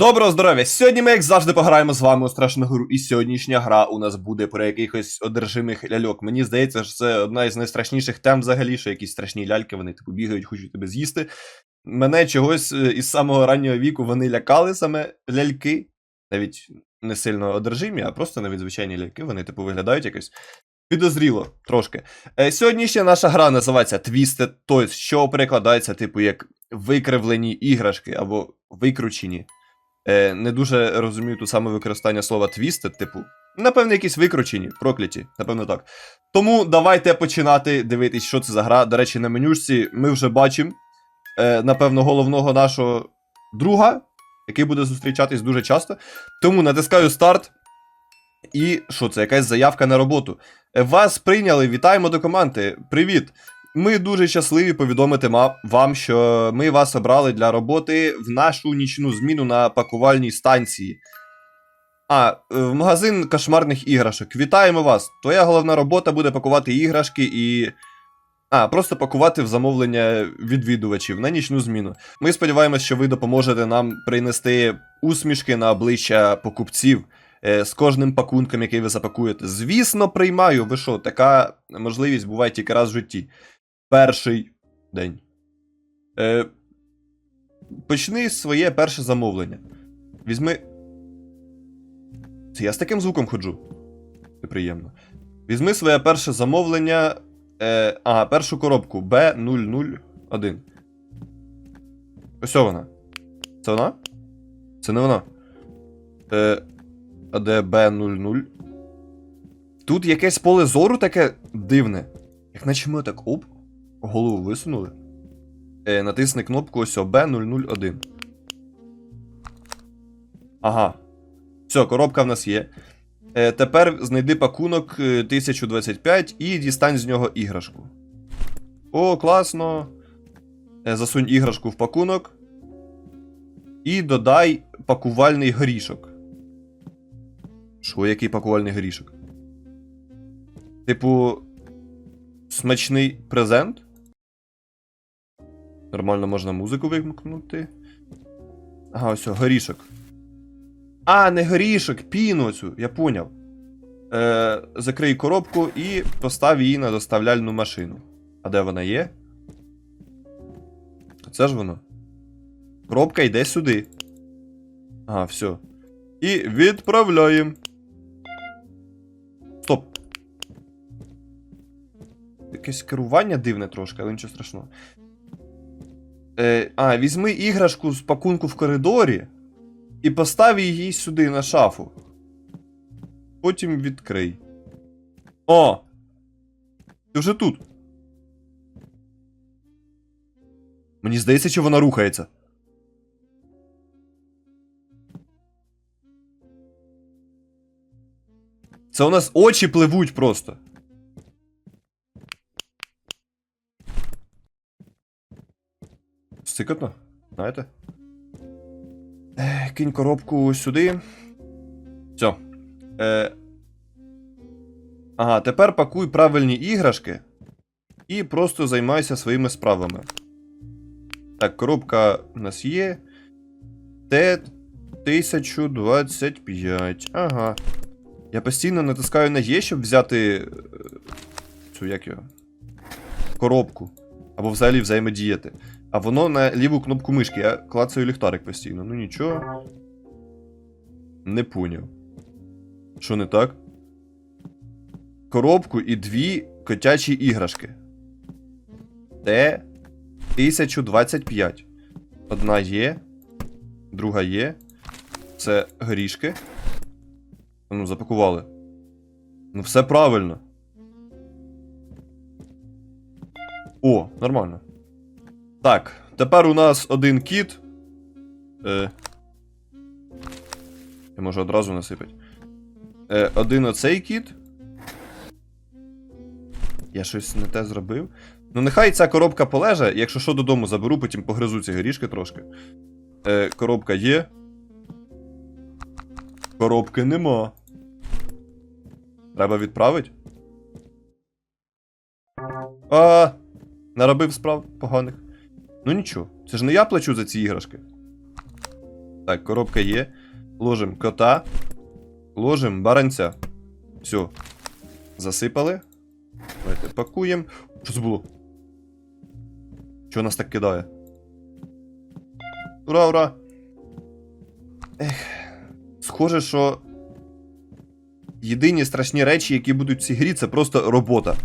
Доброго здоров'я! Сьогодні ми, як завжди, пограємо з вами у страшну гру, і сьогоднішня гра у нас буде про якихось одержимих ляльок. Мені здається, що це одна із найстрашніших тем взагалі, що якісь страшні ляльки, вони типу бігають, хочуть тебе з'їсти. Мене чогось е, із самого раннього віку вони лякали саме ляльки. Навіть не сильно одержимі, а просто навіть звичайні ляльки, вони типу виглядають якось підозріло трошки. Е, сьогоднішня наша гра називається Twisted Toys, що перекладається, типу, як викривлені іграшки або викручені. Е, не дуже розумію тут саме використання слова twisted, типу. Напевно, якісь викручені, прокляті, напевно так. Тому давайте починати дивитись, що це за гра. До речі, на менюшці ми вже бачимо, е, напевно, головного нашого друга, який буде зустрічатись дуже часто. Тому натискаю старт. І що це? Якась заявка на роботу. Е, Вас прийняли, вітаємо до команди. Привіт! Ми дуже щасливі повідомити вам, що ми вас обрали для роботи в нашу нічну зміну на пакувальній станції. А, е, в магазин кошмарних іграшок. Вітаємо вас! Твоя головна робота буде пакувати іграшки і. А, просто пакувати в замовлення відвідувачів на нічну зміну. Ми сподіваємось, що ви допоможете нам принести усмішки на обличчя покупців е, з кожним пакунком, який ви запакуєте. Звісно, приймаю. Ви що, така можливість буває тільки раз в житті. Перший день. Е, почни своє перше замовлення. Візьми. Це я з таким звуком ходжу. Це приємно. Візьми своє перше замовлення. Е, а, першу коробку B001. Ось вона. Це вона? Це не вона. Е, а де B00? Тут якесь поле зору таке дивне. Як наче ми так оп, голову висунули. Е, натисни кнопку ось о, B001. Ага. Все, коробка в нас є. Е, тепер знайди пакунок е, 1025 і дістань з нього іграшку. О, класно. Е, засунь іграшку в пакунок. І додай пакувальний горішок. Що, який пакувальний горішок? Типу. Смачний презент? Нормально можна музику вимкнути. Ага, ось, горішок. А, не горішок, піну цю, я поняв. Е, закрий коробку і постав її на доставляльну машину. А де вона є? Це ж воно. Коробка йде сюди. Ага, все. І відправляємо. Стоп. Якесь керування дивне трошки, але нічого страшного. Е, а, візьми іграшку з пакунку в коридорі і постав її сюди на шафу. Потім відкрий. О! Ти вже тут. Мені здається, що вона рухається. Це у нас очі пливуть просто. Сикотно, знаєте? Е, кинь коробку сюди. Все. Е... Ага, тепер пакуй правильні іграшки і просто займайся своїми справами. Так, коробка у нас є. Т-1025. Ага. Я постійно натискаю на Є, щоб взяти. е, Цю як його. Коробку. Або взагалі взаємодіяти. А воно на ліву кнопку мишки. Я клацаю ліхтарик постійно. Ну нічого. Не поняв. Що не так? Коробку і дві котячі іграшки. Т 1025. Одна є. Друга є. Це горішки. Ну, запакували. Ну, все правильно. О, нормально. Так, тепер у нас один кіт. Е, я можу одразу насипати. Е, один оцей кіт. Я щось не те зробив. Ну, нехай ця коробка полеже, якщо що додому заберу, потім погризу ці горішки трошки. Е, коробка є. Коробки нема. Треба відправити? А, наробив справ поганих. Ну нічого, це ж не я плачу за ці іграшки. Так, коробка є. Ложим кота. Ложим баранця. Все. Засипали. Давайте пакуємо. Що це було? Чого нас так кидає? Ура, ура! Ех. Схоже, що. Єдині страшні речі, які будуть в цій грі, це просто робота.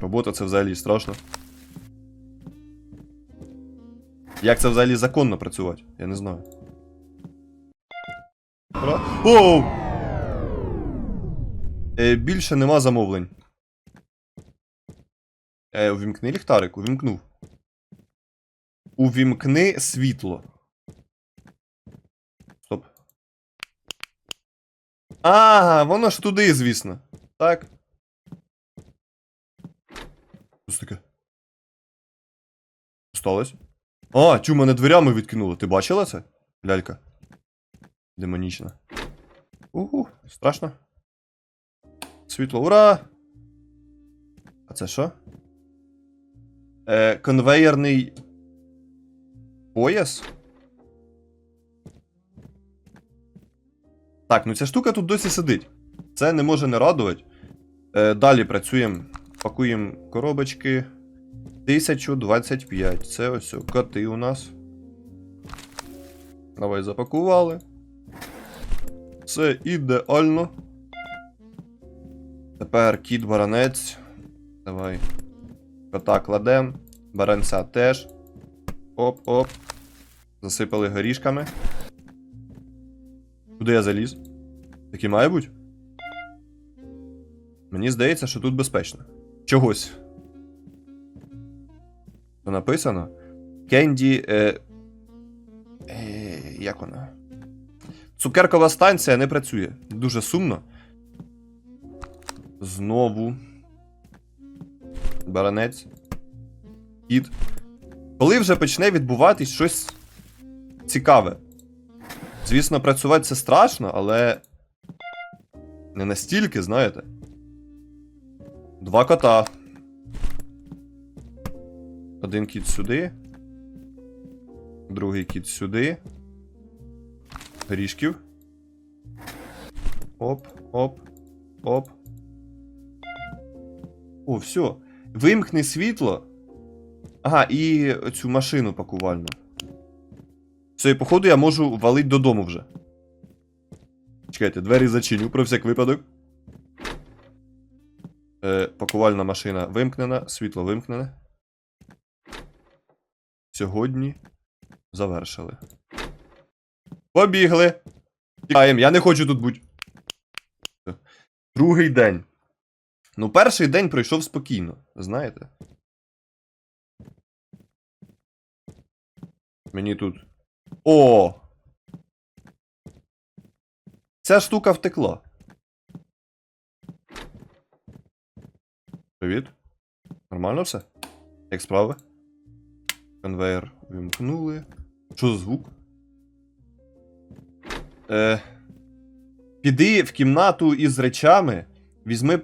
Робота це взагалі страшно. Як це взагалі законно працювати? Я не знаю. Оу! Е, більше нема замовлень. Е, увімкни ліхтарик, увімкнув. Увімкни світло. Стоп. А, воно ж туди, звісно. Так. Що це таке? Сталося? А, чу, мене дверями відкинуло. Ти бачила це? Лялька. Демонічна. Угу, страшно. Світло, ура! А це що? Е, конвейерний пояс? Так, ну ця штука тут досі сидить. Це не може не радувати. Е, далі працюємо. Пакуємо коробочки. 1025. Це ось коти у нас. Давай запакували. Все ідеально. Тепер кіт баранець. Давай. Кота кладем. Баранця теж. Оп-оп. Засипали горішками. Куди я заліз? Так і має бути? Мені здається, що тут безпечно. Чогось. Що написано? Кенді. Е... Е... Як вона? Цукеркова станція не працює. Дуже сумно. Знову. Баранець. Кіт. Коли вже почне відбуватись щось цікаве. Звісно, працювати це страшно, але. Не настільки, знаєте. Два кота. Один кіт сюди. Другий кіт сюди. Горішків. Оп, оп, оп. О, все. Вимкни світло. Ага, і цю машину пакувальну. Все, і походу я можу валить додому вже. Чекайте, двері зачиню про всяк випадок. Е, пакувальна машина вимкнена, світло вимкнене. Сьогодні завершили. Побігли. Тікаємо, я не хочу тут бути. Другий день. Ну, перший день пройшов спокійно, знаєте. Мені тут. О! Ця штука втекла. Привіт. Нормально все? Як справи? Конвейер вимкнули. Що за звук? Е, піди в кімнату із речами, візьми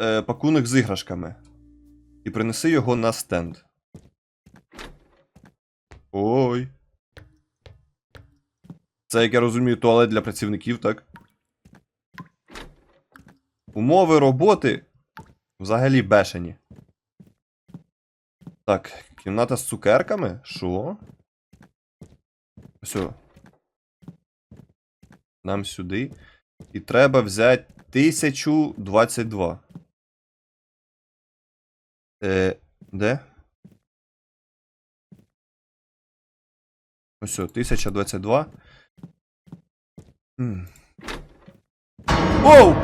е, пакунок з іграшками і принеси його на стенд. Ой. Це, як я розумію, туалет для працівників, так? Умови роботи взагалі бешені. Так, кімната з цукерками? Що? Все. Нам сюди. І треба взяти 1022. Е, де? Ось, о, 1022. М. Оу!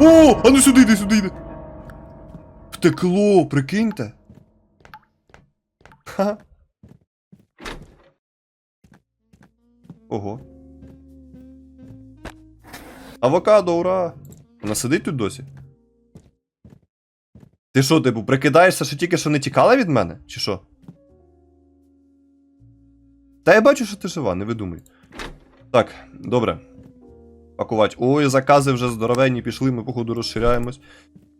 О! А ну сюди йди, сюди йди! Втекло, прикиньте. Ха. Ого. Авокадо, ура! Вона сидить тут досі? Ти що, типу, прикидаєшся, що тільки що не тікала від мене? Чи що? Та я бачу, що ти жива, не видумуй. Так, добре. Пакувати. Ой, закази вже здоровенні пішли, ми, походу, розширяємось.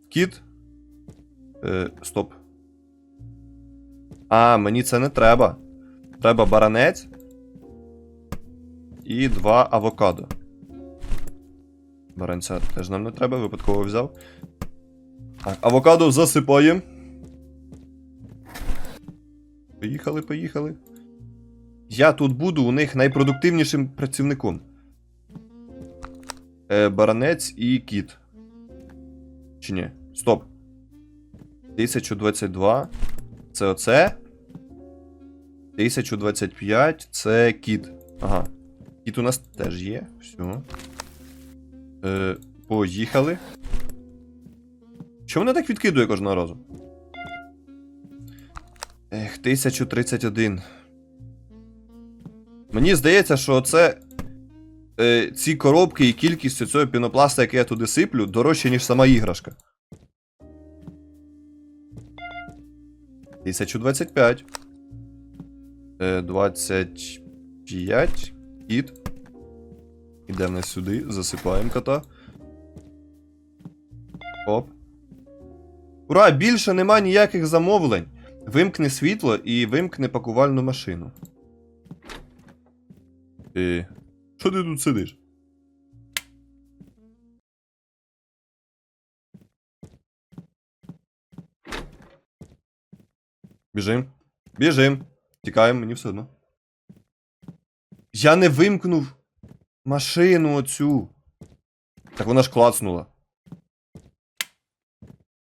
Кіт. Е, стоп. А, мені це не треба. Треба баранець. і два авокадо. Баранця теж нам не треба, випадково взяв. Так, авокадо засипаємо. Поїхали, поїхали. Я тут буду у них найпродуктивнішим працівником. Е, баранець і кіт. Чи ні? Стоп. 1022. Це оце. 1025 це кіт. Ага. Кіт у нас теж є. Все. Е, поїхали. Чому мене так відкидує кожного разу? Ех, 1031. Мені здається, що це. Е, ці коробки і кількість цього пінопласта, який я туди сиплю, дорожче, ніж сама іграшка. 1025. Е, 25. Кіт. Ідемо сюди, засипаємо кота. Оп. Ура! Більше нема ніяких замовлень. Вимкни світло і вимкни пакувальну машину. Е, що ти тут сидиш? Біжим. Біжим. Тікаємо, мені все одно. Я не вимкнув машину оцю. Так вона ж клацнула.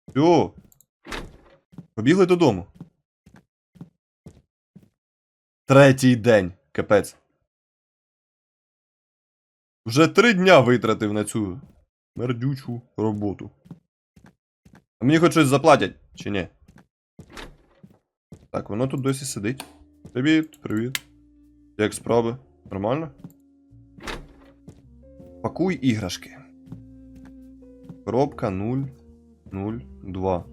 Все. Побігли додому. Третій день. Капець. Вже три дня витратив на цю мердючу роботу. А мені хоч щось заплатять, чи ні? Так, воно тут досі сидить. Привіт, привіт. Як справи? Нормально? Пакуй іграшки. Коробка 0, 0, 2.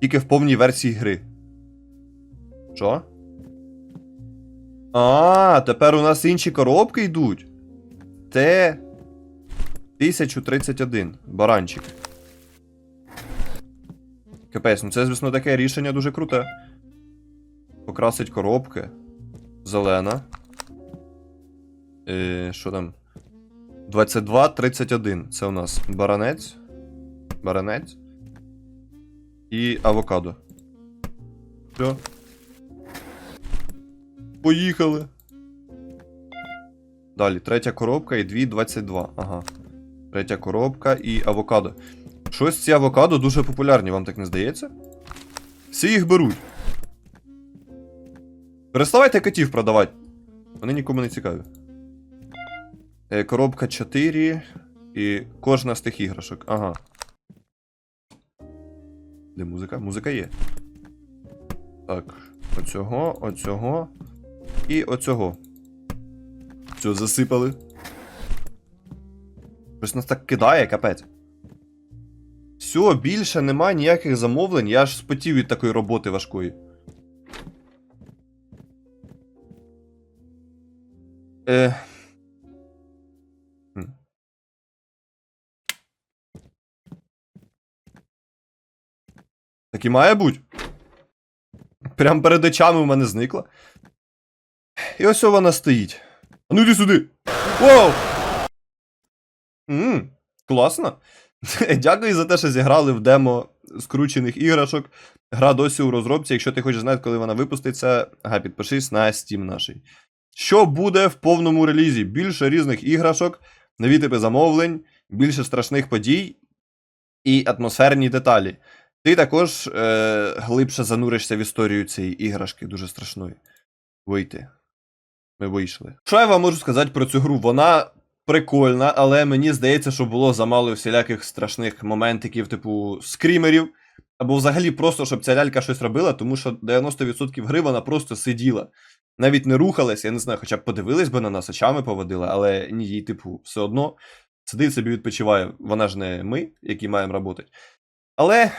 Тільки в повній версії гри. Що? А, тепер у нас інші коробки йдуть. Т. 1031. Баранчик. Капець, ну це, звісно, таке рішення дуже круте. Покрасить коробки. Зелена. Е, що там? 22-31. Це у нас баранець. Баранець. І авокадо. Все. Поїхали. Далі, третя коробка і 2,22. Ага. Третя коробка і авокадо. Щось ці авокадо дуже популярні, вам так не здається? Всі їх беруть. Переставайте котів продавати. Вони нікому не цікаві. Е, коробка 4 і кожна з тих іграшок. Ага. Де музика? Музика є. Так. Оцього, оцього. І оцього. Все, засипали. Щось нас так кидає, капець. Все, більше нема ніяких замовлень, я аж спотів від такої роботи важкої. Е... Так і має бути. Прям перед очами в мене зникла. І ось вона стоїть. А ну йди сюди. Воу! Ммм, класно. Дякую за те, що зіграли в демо скручених іграшок. Гра досі у розробці. Якщо ти хочеш знати, коли вона випуститься, ага, підпишись на Steam наший. Що буде в повному релізі? Більше різних іграшок, нові типи замовлень, більше страшних подій і атмосферні деталі. Ти також е, глибше зануришся в історію цієї іграшки, дуже страшної. Вийти. Ми вийшли. Що я вам можу сказати про цю гру? Вона прикольна, але мені здається, що було замало всіляких страшних моментиків, типу скрімерів. Або взагалі просто, щоб ця лялька щось робила, тому що 90% гри вона просто сиділа. Навіть не рухалась, я не знаю, хоча б подивились би на нас, очами поводила, але ні, їй, типу, все одно сидить собі відпочиває. Вона ж не ми, які маємо працювати. Але.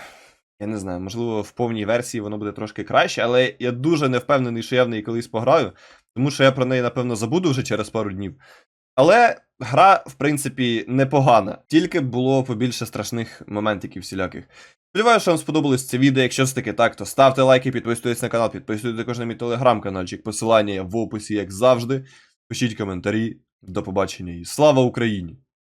Я не знаю, можливо, в повній версії воно буде трошки краще, але я дуже не впевнений, що я в неї колись пограю, тому що я про неї, напевно, забуду вже через пару днів. Але гра, в принципі, непогана. Тільки було побільше страшних моментиків всіляких. Сподіваюся, що вам сподобалось це відео. Якщо все таки так, то ставте лайки, підписуйтесь на канал, підписуйтесь також на мій телеграм-каналчик. Посилання в описі, як завжди. Пишіть коментарі. До побачення і слава Україні!